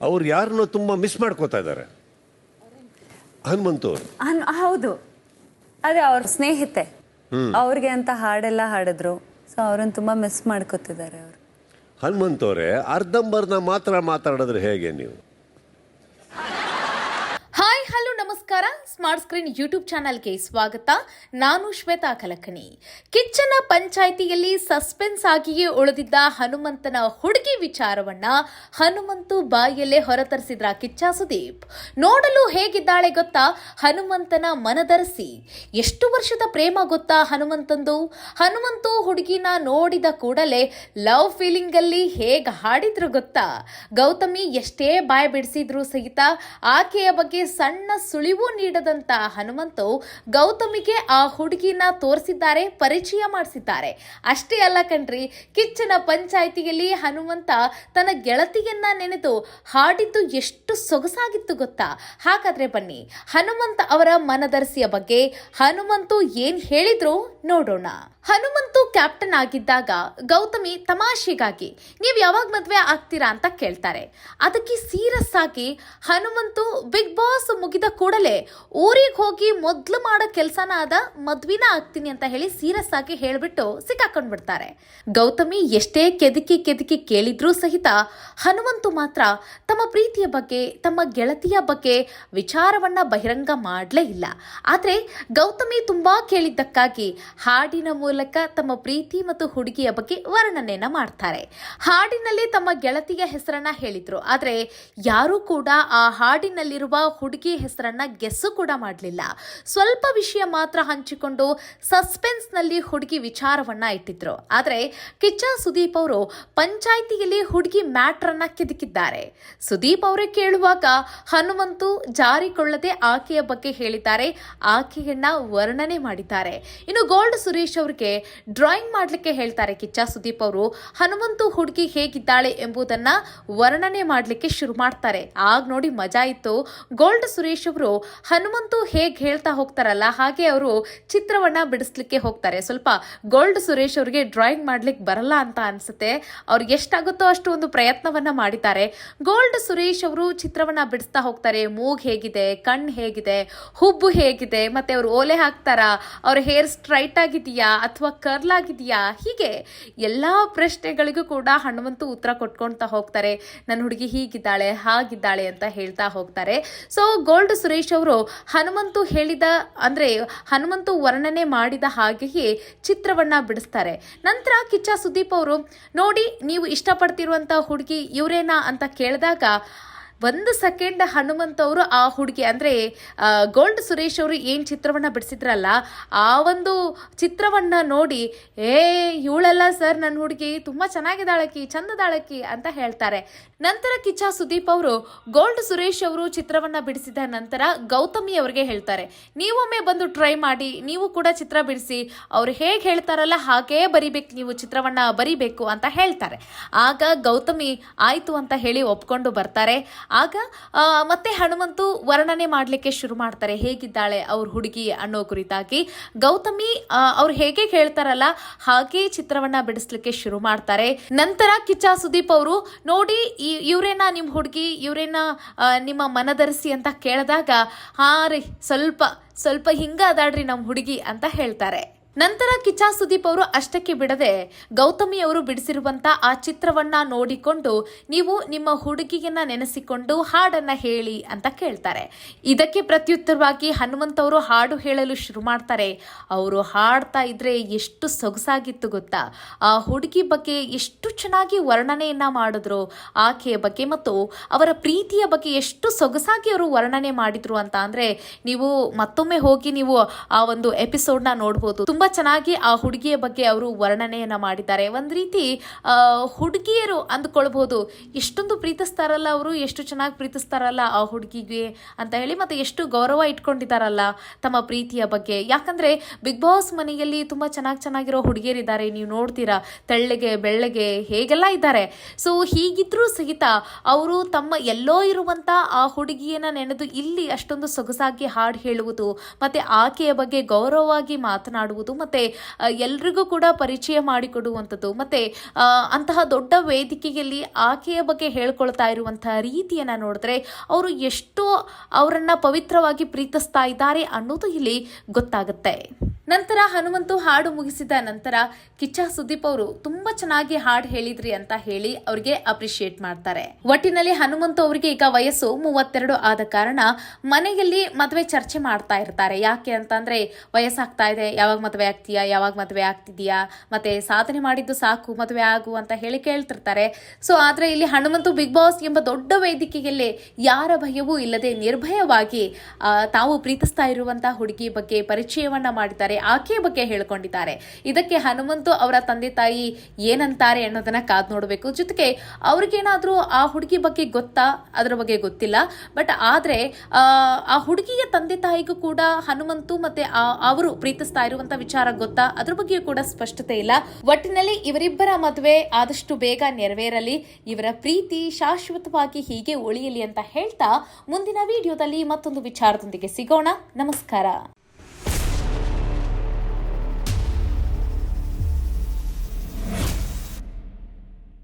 ಅವ್ರು ಯಾರನ್ನೋ ತುಂಬಾ ಮಿಸ್ ಮಾಡ್ಕೋತಾ ಇದ್ದಾರೆ. ಹನುಮಂತು ಅವರು. ಅನ್- ಹೌದು. ಅದೇ ಅವ್ರ ಸ್ನೇಹಿತೆ. ಅವ್ರಿಗೆ ಅಂತ ಹಾಡೆಲ್ಲ ಹಾಡಿದ್ರು. ಸೊ ಅವ್ರನ್ನ ತುಂಬಾ ಮಿಸ್ ಮಾಡ್ಕೋತಿದ್ದಾರೆ ಅವರು. ಹನುಮಂತ್ ಅವರೇ ಅರ್ಧಂಬರ್ಧ ಮಾತ್ರ ಮಾತಾಡಿದ್ರೆ ಹೇಗೆ ನೀವು? ಸ್ಮಾರ್ಟ್ ಸ್ಕ್ರೀನ್ ಯೂಟ್ಯೂಬ್ ಚಾನಲ್ಗೆ ಸ್ವಾಗತ. ನಾನು ಶ್ವೇತಾ ಕಲಕಣಿ. ಕಿಚ್ಚನ ಪಂಚಾಯಿತಿಯಲ್ಲಿ ಸಸ್ಪೆನ್ಸ್ ಆಗಿಯೇ ಉಳಿದಿದ್ದ ಹನುಮಂತನ ಹುಡುಗಿ ವಿಚಾರವನ್ನ ಹನುಮಂತು ಬಾಯಲ್ಲೇ ಹೊರತರಿಸಿದ್ರ ಕಿಚ್ಚ ಸುದೀಪ್. ನೋಡಲು ಹೇಗಿದ್ದಾಳೆ ಗೊತ್ತಾ? ಹನುಮಂತನ ಮನದರಸಿ. ಎಷ್ಟು ವರ್ಷದ ಪ್ರೇಮ ಗೊತ್ತಾ ಹನುಮಂತಂದು? ಹನುಮಂತು ಹುಡುಗಿನ ನೋಡಿದ ಕೂಡಲೇ ಲವ್ ಫೀಲಿಂಗ್ ಅಲ್ಲಿ ಹೇಗ್ ಹಾಡಿದ್ರು ಗೊತ್ತಾ? ಗೌತಮಿ ಎಷ್ಟೇ ಬಾಯ್ ಬಿಡಿಸಿದ್ರು ಸಹಿತ ಆಕೆಯ ಬಗ್ಗೆ ಸಣ್ಣ ಸುಳಿವು ನೀಡದಂತ ಹನುಮಂತು ಗೌತಮಿಗೆ ಆ ಹುಡುಗಿನ ತೋರಿಸಿದ್ದಾರೆ, ಪರಿಚಯ ಮಾಡಿಸಿದ್ದಾರೆ. ಅಷ್ಟೇ ಅಲ್ಲ ಕಣ್ರಿ, ಕಿಚ್ಚನ ಪಂಚಾಯಿತಿಯಲ್ಲಿ ಹನುಮಂತ ತನ್ನ ಗೆಳತಿಯನ್ನ ನೆನೆದು ಹಾಡಿದ್ದು ಎಷ್ಟು ಸೊಗಸಾಗಿತ್ತು ಗೊತ್ತಾ? ಹಾಗಾದ್ರೆ ಬನ್ನಿ, ಹನುಮಂತ ಅವರ ಮನದರ್ಸಿಯ ಬಗ್ಗೆ ಹನುಮಂತು ಏನ್ ಹೇಳಿದ್ರು ನೋಡೋಣ. ಹನುಮಂತು ಕ್ಯಾಪ್ಟನ್ ಆಗಿದ್ದಾಗ ಗೌತಮಿ ತಮಾಷೆಗಾಗಿ ನೀವು ಯಾವಾಗ ಮದುವೆ ಆಗ್ತೀರಾ ಅಂತ ಕೇಳ್ತಾರೆ. ಅದಕ್ಕೆ ಸೀರಿಯಸ್ ಆಗಿ ಹನುಮಂತು ಬಿಗ್ ಬಾಸ್ ಮುಗಿದ ಕೂಡಲೇ ಊರಿಗೆ ಹೋಗಿ ಮೊದಲು ಮಾಡೋ ಕೆಲಸನ ಆದ ಮದ್ವಿನ ಆಗ್ತೀನಿ ಅಂತ ಹೇಳಿ ಸೀರಿಯಸ್ ಆಗಿ ಹೇಳ್ಬಿಟ್ಟು ಸಿಕ್ಕಾಕೊಂಡ್ ಬಿಡ್ತಾರೆ ಗೌತಮಿ ಎಷ್ಟೇ ಕೆದಕಿ ಕೆದಕಿ ಕೇಳಿದ್ರೂ ಸಹಿತ ಹನುಮಂತು ಮಾತ್ರ ತಮ್ಮ ಪ್ರೀತಿಯ ಬಗ್ಗೆ, ತಮ್ಮ ಗೆಳತಿಯ ಬಗ್ಗೆ ವಿಚಾರವನ್ನ ಬಹಿರಂಗ ಮಾಡಲೇ ಇಲ್ಲ. ಆದ್ರೆ ಗೌತಮಿ ತುಂಬಾ ಕೇಳಿದ್ದಕ್ಕಾಗಿ ಹಾಡಿನ ಮೂಲಕ ತಮ್ಮ ಪ್ರೀತಿ ಮತ್ತು ಹುಡುಗಿಯ ಬಗ್ಗೆ ವರ್ಣನೆಯನ್ನ ಮಾಡ್ತಾರೆ. ಹಾಡಿನಲ್ಲಿ ತಮ್ಮ ಗೆಳತಿಯ ಹೆಸರನ್ನ ಹೇಳಿದ್ರು. ಆದ್ರೆ ಯಾರೂ ಕೂಡ ಆ ಹಾಡಿನಲ್ಲಿರುವ ಹುಡುಗಿ ಹೆಸರನ್ನ ಗೆಸ್ಸು ಕೂಡ ಮಾಡಲಿಲ್ಲ. ಸ್ವಲ್ಪ ವಿಷಯ ಮಾತ್ರ ಹಂಚಿಕೊಂಡು ಸಸ್ಪೆನ್ಸ್ನಲ್ಲಿ ಹುಡುಗಿ ವಿಚಾರವನ್ನ ಇಟ್ಟಿದ್ರು. ಆದ್ರೆ ಕಿಚ್ಚ ಸುದೀಪ್ ಅವರು ಪಂಚಾಯಿತಿಯಲ್ಲಿ ಹುಡುಗಿ ಮ್ಯಾಟ್ರನ್ನ ಕೆದಕಿದ್ದಾರೆ. ಸುದೀಪ್ ಅವರೇ ಕೇಳುವಾಗ ಹನುಮಂತು ಜಾರಿಕೊಳ್ಳದೆ ಆಕೆಯ ಬಗ್ಗೆ ಹೇಳಿದ್ದಾರೆ. ಆಕೆಯನ್ನ ವರ್ಣನೆ ಮಾಡಿದ್ದಾರೆ. ಇನ್ನು ಗೋಲ್ಡ್ ಸುರೇಶ್ ಅವರಿಗೆ ಡ್ರಾಯಿಂಗ್ ಮಾಡಲಿಕ್ಕೆ ಹೇಳ್ತಾರೆ ಕಿಚ್ಚ ಸುದೀಪ್ ಅವರು. ಹನುಮಂತು ಹುಡುಗಿ ಹೇಗಿದ್ದಾಳೆ ಎಂಬುದನ್ನ ವರ್ಣನೆ ಮಾಡಲಿಕ್ಕೆ ಶುರು ಮಾಡ್ತಾರೆ. ಆಗ ನೋಡಿ ಮಜಾ ಇತ್ತು. ಗೋಲ್ಡ್ ಸುರೇಶ್ ಅವರು ಹನುಮಂತು ಹೇಗ್ ಹೇಳ್ತಾ ಹೋಗ್ತಾರಲ್ಲ ಹಾಗೆ ಅವರು ಚಿತ್ರವನ್ನ ಬಿಡಿಸ್ಲಿಕ್ಕೆ ಹೋಗ್ತಾರೆ. ಸ್ವಲ್ಪ ಗೋಲ್ಡ್ ಸುರೇಶ್ ಅವರಿಗೆ ಡ್ರಾಯಿಂಗ್ ಮಾಡ್ಲಿಕ್ಕೆ ಬರಲ್ಲ ಅಂತ ಅನ್ಸುತ್ತೆ. ಅವ್ರಿಗೆ ಎಷ್ಟಾಗುತ್ತೋ ಅಷ್ಟು ಒಂದು ಪ್ರಯತ್ನವನ್ನ ಮಾಡಿದ್ದಾರೆ. ಗೋಲ್ಡ್ ಸುರೇಶ್ ಅವರು ಚಿತ್ರವನ್ನ ಬಿಡಿಸ್ತಾ ಹೋಗ್ತಾರೆ. ಮೂಗ್ ಹೇಗಿದೆ ಕಣ್ಣು ಹೇಗಿದೆ, ಹುಬ್ಬು ಹೇಗಿದೆ, ಮತ್ತೆ ಅವ್ರು ಓಲೆ ಹಾಕ್ತಾರಾ, ಅವ್ರ ಹೇರ್ ಸ್ಟ್ರೈಟ್ ಆಗಿದೆಯಾ ಅಥವಾ ಕರ್ಲ್ ಆಗಿದೆಯಾ ಹೀಗೆ ಎಲ್ಲ ಪ್ರಶ್ನೆಗಳಿಗೂ ಕೂಡ ಹನುಮಂತು ಉತ್ತರ ಕೊಟ್ಕೊಳ್ತಾ ಹೋಗ್ತಾರೆ. ನನ್ನ ಹುಡುಗಿ ಹೀಗಿದ್ದಾಳೆ, ಹಾಗಿದ್ದಾಳೆ ಅಂತ ಹೇಳ್ತಾ ಹೋಗ್ತಾರೆ. ಸೊ ಗೋಲ್ಡ್ ಸುರೇಶ್ ಅವರು ಹನುಮಂತು ಹೇಳಿದ, ಅಂದ್ರೆ ಹನುಮಂತು ವರ್ಣನೆ ಮಾಡಿದ ಹಾಗೆಯೇ ಚಿತ್ರವನ್ನ ಬಿಡಿಸ್ತಾರೆ. ನಂತರ ಕಿಚ್ಚ ಸುದೀಪ್ ಅವರು, ನೋಡಿ, ನೀವು ಇಷ್ಟಪಡ್ತಿರುವಂತ ಹುಡುಗಿ ಇವರೇನಾ? ಅಂತ ಕೇಳಿದಾಗ ಒಂದು ಸೆಕೆಂಡ್ ಹನುಮಂತ್ ಅವರು ಆ ಹುಡುಗಿ, ಅಂದ್ರೆ ಗೋಲ್ಡ್ ಸುರೇಶ್ ಅವರು ಏನು ಚಿತ್ರವನ್ನ ಬಿಡಿಸಿದ್ರಲ್ಲ, ಆ ಒಂದು ಚಿತ್ರವನ್ನ ನೋಡಿ, ಏ, ಇವಳೆಲ್ಲ ಸರ್ ನನ್ನ ಹುಡುಗಿ, ತುಂಬಾ ಚೆನ್ನಾಗಿದ್ದಾಳಕ್ಕಿ ಚಂದದಾಳಕ್ಕಿ ಅಂತ ಹೇಳ್ತಾರೆ. ನಂತರ ಕಿಚ್ಚ ಸುದೀಪ್ ಅವರು ಗೋಲ್ಡ್ ಸುರೇಶ್ ಅವರು ಚಿತ್ರವನ್ನ ಬಿಡಿಸಿದ ನಂತರ ಗೌತಮಿ ಅವರಿಗೆ ಹೇಳ್ತಾರೆ ನೀವೊಮ್ಮೆ ಬಂದು ಟ್ರೈ ಮಾಡಿ, ನೀವು ಕೂಡ ಚಿತ್ರ ಬಿಡಿಸಿ, ಅವ್ರು ಹೇಗೆ ಹೇಳ್ತಾರಲ್ಲ ಹಾಗೇ ಬರಿಬೇಕು, ನೀವು ಚಿತ್ರವನ್ನ ಬರಿಬೇಕು, ಅಂತ ಹೇಳ್ತಾರೆ. ಆಗ ಗೌತಮಿ, ಆಯಿತು, ಅಂತ ಹೇಳಿ ಒಪ್ಕೊಂಡು ಬರ್ತಾರೆ. ಆಗ ಮತ್ತೆ ಹನುಮಂತು ವರ್ಣನೆ ಮಾಡಲಿಕ್ಕೆ ಶುರು ಮಾಡ್ತಾರೆ. ಹೇಗಿದ್ದಾಳೆ ಅವ್ರ ಹುಡುಗಿ ಅನ್ನೋ ಕುರಿತಾಗಿ. ಗೌತಮಿ ಅವ್ರು ಹೇಗೆ ಹೇಳ್ತಾರಲ್ಲ ಹಾಗೆ ಚಿತ್ರವನ್ನ ಬಿಡಿಸ್ಲಿಕ್ಕೆ ಶುರು ಮಾಡ್ತಾರೆ. ನಂತರ ಕಿಚ್ಚ ಸುದೀಪ್ ಅವರು, ನೋಡಿ, ಈ- ಇವ್ರೇನಾ ನಿಮ್ಮ ಹುಡುಗಿ, ಇವರೇನ ನಿಮ್ಮ ಮನದರಿಸಿ ಅಂತ ಕೇಳಿದಾಗ, ಹಾ ರೀ, ಸ್ವಲ್ಪ ಸ್ವಲ್ಪ ಹಿಂಗ ಅದಾಳ್ರಿ ನಮ್ಮ ಹುಡುಗಿ ಅಂತ ಹೇಳ್ತಾರೆ. ನಂತರ ಕಿಚಾ ಸುದೀಪ್ ಅವರು ಅಷ್ಟಕ್ಕೆ ಬಿಡದೆ ಗೌತಮಿ ಅವರು ಬಿಡಿಸಿರುವಂತ ಆ ಚಿತ್ರವನ್ನ ನೋಡಿಕೊಂಡು ನೀವು ನಿಮ್ಮ ಹುಡುಗಿಯನ್ನ ನೆನೆಸಿಕೊಂಡು ಹಾಡನ್ನ ಹೇಳಿ ಅಂತ ಕೇಳ್ತಾರೆ. ಇದಕ್ಕೆ ಪ್ರತ್ಯುತ್ತರವಾಗಿ ಹನುಮಂತ್ ಅವರು ಹಾಡು ಹೇಳಲು ಶುರು ಮಾಡ್ತಾರೆ. ಅವರು ಹಾಡ್ತಾ ಇದ್ರೆ ಎಷ್ಟು ಸೊಗಸಾಗಿತ್ತು ಗೊತ್ತಾ? ಆ ಹುಡುಗಿ ಬಗ್ಗೆ ಎಷ್ಟು ಚೆನ್ನಾಗಿ ವರ್ಣನೆಯನ್ನ ಮಾಡಿದ್ರು, ಆಕೆಯ ಬಗ್ಗೆ ಮತ್ತು ಅವರ ಪ್ರೀತಿಯ ಬಗ್ಗೆ ಎಷ್ಟು ಸೊಗಸಾಗಿ ಅವರು ವರ್ಣನೆ ಮಾಡಿದ್ರು ಅಂತ ಅಂದ್ರೆ ನೀವು ಮತ್ತೊಮ್ಮೆ ಹೋಗಿ ನೀವು ಆ ಒಂದು ಎಪಿಸೋಡ್ನ ನೋಡ್ಬೋದು. ತುಂಬಾ ಚೆನ್ನಾಗಿ ಆ ಹುಡುಗಿಯ ಬಗ್ಗೆ ಅವರು ವರ್ಣನೆಯನ್ನ ಮಾಡಿದ್ದಾರೆ. ಒಂದು ರೀತಿ ಹುಡುಗಿಯರು ಅಂದ್ಕೊಳ್ಬೋದು ಎಷ್ಟೊಂದು ಪ್ರೀತಿಸ್ತಾರಲ್ಲ ಅವರು, ಎಷ್ಟು ಚೆನ್ನಾಗಿ ಪ್ರೀತಿಸ್ತಾರಲ್ಲ ಆ ಹುಡುಗಿಗೆ ಅಂತ ಹೇಳಿ ಮತ್ತೆ ಎಷ್ಟು ಗೌರವ ಇಟ್ಕೊಂಡಿದ್ದಾರಲ್ಲ ತಮ್ಮ ಪ್ರೀತಿಯ ಬಗ್ಗೆ. ಯಾಕಂದ್ರೆ ಬಿಗ್ ಬಾಸ್ ಮನೆಯಲ್ಲಿ ತುಂಬಾ ಚೆನ್ನಾಗಿ ಚೆನ್ನಾಗಿರೋ ಹುಡುಗಿಯರಿದ್ದಾರೆ. ನೀವು ನೋಡ್ತೀರಾ, ತೆಳ್ಳಗೆ, ಬೆಳ್ಳಗೆ ಹೇಗೆಲ್ಲ ಇದ್ದಾರೆ. ಸೊ ಹೀಗಿದ್ರೂ ಸಹಿತ ಅವರು ತಮ್ಮ ಎಲ್ಲೋ ಇರುವಂತ ಆ ಹುಡುಗಿಯನ್ನ ನೆನೆದು ಇಲ್ಲಿ ಅಷ್ಟೊಂದು ಸೊಗಸಾಗಿ ಹಾಡು ಹೇಳುವುದು, ಮತ್ತೆ ಆಕೆಯ ಬಗ್ಗೆ ಗೌರವವಾಗಿ ಮಾತನಾಡುವುದು ಆಗಿರ್ಬೋದು ಮತ್ತೆ ಎಲ್ರಿಗೂ ಕೂಡ ಪರಿಚಯ ಮಾಡಿಕೊಡುವಂಥದ್ದು. ಮತ್ತೆ ಅಂತಹ ದೊಡ್ಡ ವೇದಿಕೆಯಲ್ಲಿ ಆಕೆಯ ಬಗ್ಗೆ ಹೇಳ್ಕೊಳ್ತಾ ಇರುವಂತಹ ರೀತಿಯನ್ನ ನೋಡಿದ್ರೆ ಅವರು ಎಷ್ಟು ಅವರನ್ನ ಪವಿತ್ರವಾಗಿ ಪ್ರೀತಿಸ್ತಾ ಇದ್ದಾರೆ ಅನ್ನೋದು ಇಲ್ಲಿ ಗೊತ್ತಾಗುತ್ತೆ. ನಂತರ ಹನುಮಂತು ಹಾಡು ಮುಗಿಸಿದ ನಂತರ ಕಿಚ್ಚ ಸುದೀಪ್ ಅವರು ತುಂಬಾ ಚೆನ್ನಾಗಿ ಹಾಡು ಹೇಳಿದ್ರಿ ಅಂತ ಹೇಳಿ ಅವ್ರಿಗೆ ಅಪ್ರಿಶಿಯೇಟ್ ಮಾಡ್ತಾರೆ. ಒಟ್ಟಿನಲ್ಲಿ ಹನುಮಂತು ಅವರಿಗೆ ಈಗ ವಯಸ್ಸು ಮೂವತ್ತೆರಡು ಆದ ಕಾರಣ ಮನೆಯಲ್ಲಿ ಮದುವೆ ಚರ್ಚೆ ಮಾಡ್ತಾ ಇರ್ತಾರೆ. ಯಾಕೆ ಅಂತಂದ್ರೆ ವಯಸ್ಸಾಗ್ತಾ ಇದೆ, ಯಾವಾಗ ಮದುವೆ ಆಗ್ತೀಯಾ, ಯಾವಾಗ ಮದುವೆ ಆಗ್ತಿದ್ಯಾ ಮತ್ತೆ ಸಾಧನೆ ಮಾಡಿದ್ದು ಸಾಕು, ಮದುವೆ ಆಗು ಅಂತ ಹೇಳಿ ಕೇಳ್ತಿರ್ತಾರೆ. ಸೊ ಆದ್ರೆ ಇಲ್ಲಿ ಹನುಮಂತು ಬಿಗ್ ಬಾಸ್ ಎಂಬ ದೊಡ್ಡ ವೇದಿಕೆಯಲ್ಲಿ ಯಾರ ಭಯವೂ ಇಲ್ಲದೆ ನಿರ್ಭಯವಾಗಿ ತಾವು ಪ್ರೀತಿಸ್ತಾ ಇರುವಂತಹ ಹುಡುಗಿ ಬಗ್ಗೆ ಪರಿಚಯವನ್ನ ಮಾಡಿದ್ದಾರೆ. ಆಕೆಯ ಬಗ್ಗೆ ಹೇಳ್ಕೊಂಡಿದ್ದಾರೆ. ಇದಕ್ಕೆ ಹನುಮಂತು ಅವರ ತಂದೆ ತಾಯಿ ಏನಂತಾರೆ ಅನ್ನೋದನ್ನ ಕಾದ್ ನೋಡಬೇಕು. ಜೊತೆಗೆ ಅವ್ರಿಗೇನಾದ್ರೂ ಆ ಹುಡುಗಿ ಬಗ್ಗೆ ಗೊತ್ತಾ? ಅದರ ಬಗ್ಗೆ ಗೊತ್ತಿಲ್ಲ. ಬಟ್ ಆದ್ರೆ ಆ, ಹುಡುಗಿಯ ತಂದೆ ತಾಯಿಗೂ ಕೂಡ ಹನುಮಂತು ಮತ್ತೆ ಅವರು ಪ್ರೀತಿಸ್ತಾ ಇರುವಂತ ವಿಚಾರ ಗೊತ್ತಾ? ಅದ್ರ ಬಗ್ಗೆಯೂ ಕೂಡ ಸ್ಪಷ್ಟತೆ ಇಲ್ಲ. ಒಟ್ಟಿನಲ್ಲಿ ಇವರಿಬ್ಬರ ಮದುವೆ ಆದಷ್ಟು ಬೇಗ ನೆರವೇರಲಿ. ಇವರ ಪ್ರೀತಿ ಶಾಶ್ವತವಾಗಿ ಹೀಗೆ ಉಳಿಯಲಿ ಅಂತ ಹೇಳ್ತಾ ಮುಂದಿನ ವಿಡಿಯೋದಲ್ಲಿ ಮತ್ತೊಂದು ವಿಚಾರದೊಂದಿಗೆ ಸಿಗೋಣ. ನಮಸ್ಕಾರ.